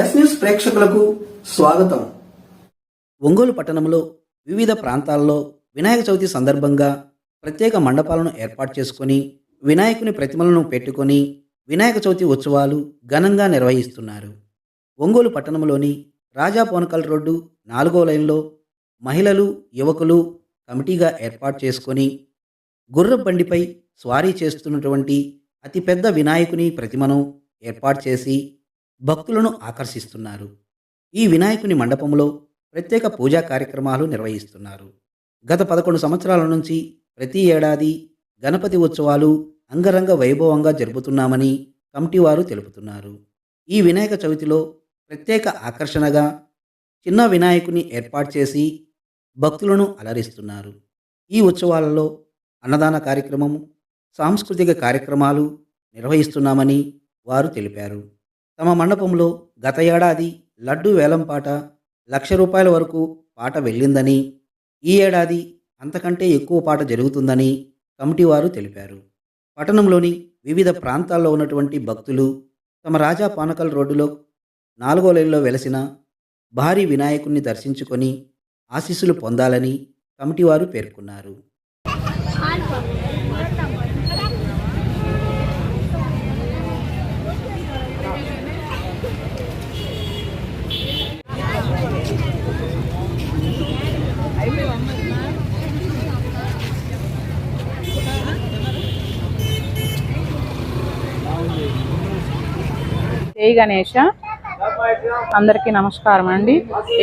Yes news ప్రేక్షకులకు స్వాగతం. ఒంగోలు పట్టణంలో వివిధ ప్రాంతాల్లో వినాయక చవితి సందర్భంగా ప్రత్యేక మండపాలను ఏర్పాటు చేసుకొని వినాయకుని ప్రతిమలను పెట్టుకొని వినాయక చవితి ఉత్సవాలు ఘనంగా నిర్వహిస్తున్నారు. ఒంగోలు పట్టణంలోని రాజా పోనకల్ రోడ్డు నాలుగో లైన్లో మహిళలు యువకులు కమిటీగా ఏర్పాటు చేసుకొని గుర్ర బండిపై స్వారీ చేస్తున్నటువంటి అతిపెద్ద వినాయకుని ప్రతిమను ఏర్పాటు చేసి భక్తులను ఆకర్షిస్తున్నారు. ఈ వినాయకుని మండపంలో ప్రత్యేక పూజా కార్యక్రమాలు నిర్వహిస్తున్నారు. గత పదకొండు సంవత్సరాల నుంచి ప్రతి ఏడాది గణపతి ఉత్సవాలు అంగరంగ వైభవంగా జరుపుతున్నామని కమిటీ వారు తెలుపుతున్నారు. ఈ వినాయక చవితిలో ప్రత్యేక ఆకర్షణగా చిన్న వినాయకుని ఏర్పాటు చేసి భక్తులను అలరిస్తున్నారు. ఈ ఉత్సవాలలో అన్నదాన కార్యక్రమం సాంస్కృతిక కార్యక్రమాలు నిర్వహిస్తున్నామని వారు తెలిపారు. తమ మండపంలో గత ఏడాది లడ్డు వేలం పాట లక్ష రూపాయల వరకు పాట వెళ్ళిందని ఈ ఏడాది అంతకంటే ఎక్కువ పాట జరుగుతుందని కమిటీ వారు తెలిపారు. పట్టణంలోని వివిధ ప్రాంతాల్లో ఉన్నటువంటి భక్తులు తమ రాజా పానకల్ రోడ్డులో నాలుగో లైన్లో వెలసిన భారీ వినాయకుణ్ణి దర్శించుకొని ఆశీస్సులు పొందాలని కమిటీ వారు పేర్కొన్నారు. జై గణేష. అందరికీ నమస్కారం అండి.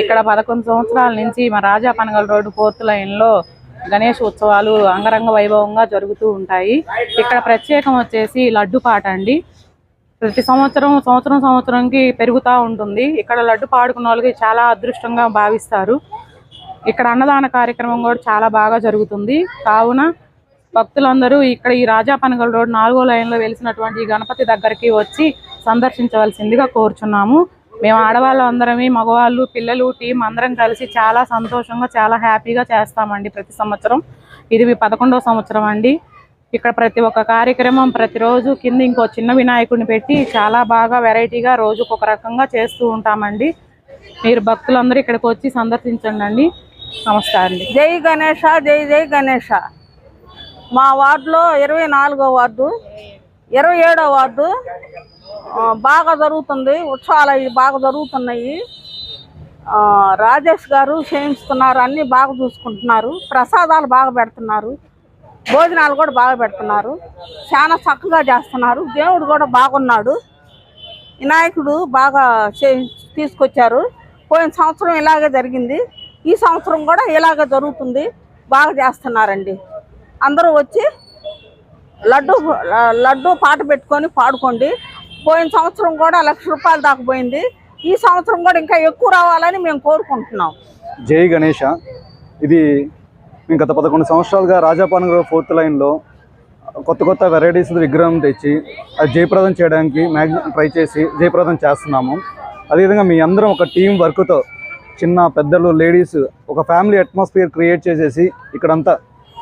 ఇక్కడ పదకొండు సంవత్సరాల నుంచి మా రాజా పనగల్ రోడ్డు ఫోర్త్ లైన్లో గణేష్ ఉత్సవాలు అంగరంగ వైభవంగా జరుగుతూ ఉంటాయి. ఇక్కడ ప్రత్యేకం వచ్చేసి లడ్డు పాట అండి. ప్రతి సంవత్సరం సంవత్సరం సంవత్సరంకి పెరుగుతూ ఉంటుంది. ఇక్కడ లడ్డు పాడుకున్న వాళ్ళకి చాలా అదృష్టంగా భావిస్తారు. ఇక్కడ అన్నదాన కార్యక్రమం కూడా చాలా బాగా జరుగుతుంది. కావున భక్తులందరూ ఇక్కడ ఈ రాజా పనగల రోడ్ నాలుగో లైన్లో వెలిసినటువంటి ఈ గణపతి దగ్గరికి వచ్చి సందర్శించవలసిందిగా కోరుచున్నాము. మేము ఆడవాళ్ళు అందరమే మగవాళ్ళు పిల్లలు టీం అందరం కలిసి చాలా సంతోషంగా చాలా హ్యాపీగా చేస్తామండి ప్రతి సంవత్సరం. ఇది మీ పదకొండవ సంవత్సరం అండి. ఇక్కడ ప్రతి ఒక్క కార్యక్రమం ప్రతిరోజు కింద ఇంకో చిన్న వినాయకుడిని పెట్టి చాలా బాగా వెరైటీగా రోజుకు ఒక రకంగా చేస్తూ ఉంటామండి. మీరు భక్తులందరూ ఇక్కడికి వచ్చి సందర్శించండి అండి. నమస్కారం జై గణేష జై జై గణేష. మా వార్డులో ఇరవై నాలుగో వార్డు ఇరవై ఏడో వార్డు బాగా జరుగుతుంది ఉత్సవాలు అవి బాగా జరుగుతున్నాయి. రాజేష్ గారు చేయిస్తున్నారు అన్నీ బాగా చూసుకుంటున్నారు ప్రసాదాలు బాగా పెడుతున్నారు భోజనాలు కూడా బాగా పెడుతున్నారు చాలా చక్కగా చేస్తున్నారు దేవుడు కూడా బాగున్నాడు వినాయకుడు బాగా తీసుకొచ్చారు. పోయిన సంవత్సరం ఇలాగే జరిగింది ఈ సంవత్సరం కూడా ఇలాగే జరుగుతుంది బాగా చేస్తున్నారండి. అందరూ వచ్చి లడ్డు లడ్డు పాట పెట్టుకొని పాడుకోండి. పోయిన సంవత్సరం కూడా లక్ష రూపాయలు దాకా పోయింది. ఈ సంవత్సరం కూడా ఇంకా ఎక్కువ రావాలని మేము కోరుకుంటున్నాం. జై గణేష. ఇది మేము గత పదకొండు సంవత్సరాలుగా రాజాపానగర్ ఫోర్త్ లైన్లో కొత్త కొత్త వెరైటీస్ విగ్రహం తెచ్చి అది జయప్రదం చేయడానికి మ్యాక్సిమం ట్రై చేసి జయప్రదం చేస్తున్నాము. అదేవిధంగా మీ అందరం ఒక టీం వర్క్తో చిన్న పెద్దలు లేడీస్ ఒక ఫ్యామిలీ అట్మాస్ఫియర్ క్రియేట్ చేసేసి ఇక్కడంతా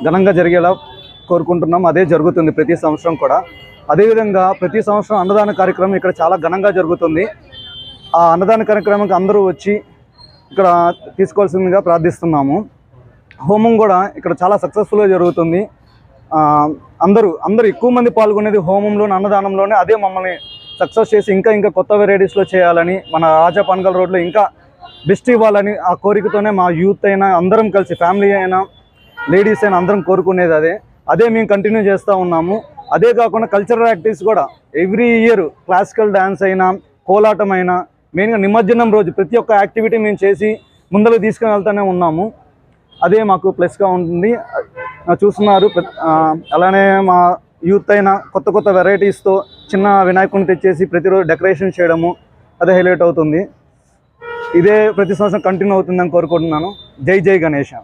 ఘనంగా జరిగేలా కోరుకుంటున్నాం. అదే జరుగుతుంది ప్రతి సంవత్సరం కూడా. అదేవిధంగా ప్రతి సంవత్సరం అన్నదాన కార్యక్రమం ఇక్కడ చాలా ఘనంగా జరుగుతుంది. ఆ అన్నదాన కార్యక్రమానికి అందరూ వచ్చి ఇక్కడ తీసుకోవాల్సిందిగా ప్రార్థిస్తున్నాము. హోమం కూడా ఇక్కడ చాలా సక్సెస్ఫుల్గా జరుగుతుంది. అందరూ అందరూ ఎక్కువ మంది పాల్గొనేది హోమంలోనే అన్నదానంలోనే. అదే మమ్మల్ని సక్సెస్ చేసి ఇంకా ఇంకా కొత్త వెరైటీస్లో చేయాలని మన రాజా పనగల్ రోడ్లో ఇంకా బెస్ట్ ఇవ్వాలని ఆ కోరికతోనే మా యూత్ అయినా అందరం కలిసి ఫ్యామిలీ అయినా లేడీస్ అయినా అందరం కోరుకునేది అదే. అదే మేము కంటిన్యూ చేస్తూ ఉన్నాము. అదే కాకుండా కల్చరల్ యాక్టివిటీస్ కూడా ఎవ్రీ ఇయర్ క్లాసికల్ డ్యాన్స్ అయినా కోలాటం అయినా మెయిన్గా నిమజ్జనం రోజు ప్రతి ఒక్క యాక్టివిటీ మేము చేసి ముందరకు తీసుకుని వెళ్తూనే ఉన్నాము. అదే మాకు ప్లస్గా ఉంటుంది. చూస్తున్నారు. అలానే మా యూత్ అయినా కొత్త కొత్త వెరైటీస్తో చిన్న వినాయకుడిని తెచ్చేసి ప్రతిరోజు డెకరేషన్ చేయడము అదే హైలైట్ అవుతుంది. ఇదే ప్రతి సంవత్సరం కంటిన్యూ అవుతుందని కోరుకుంటున్నాను. జై జై గణేష్.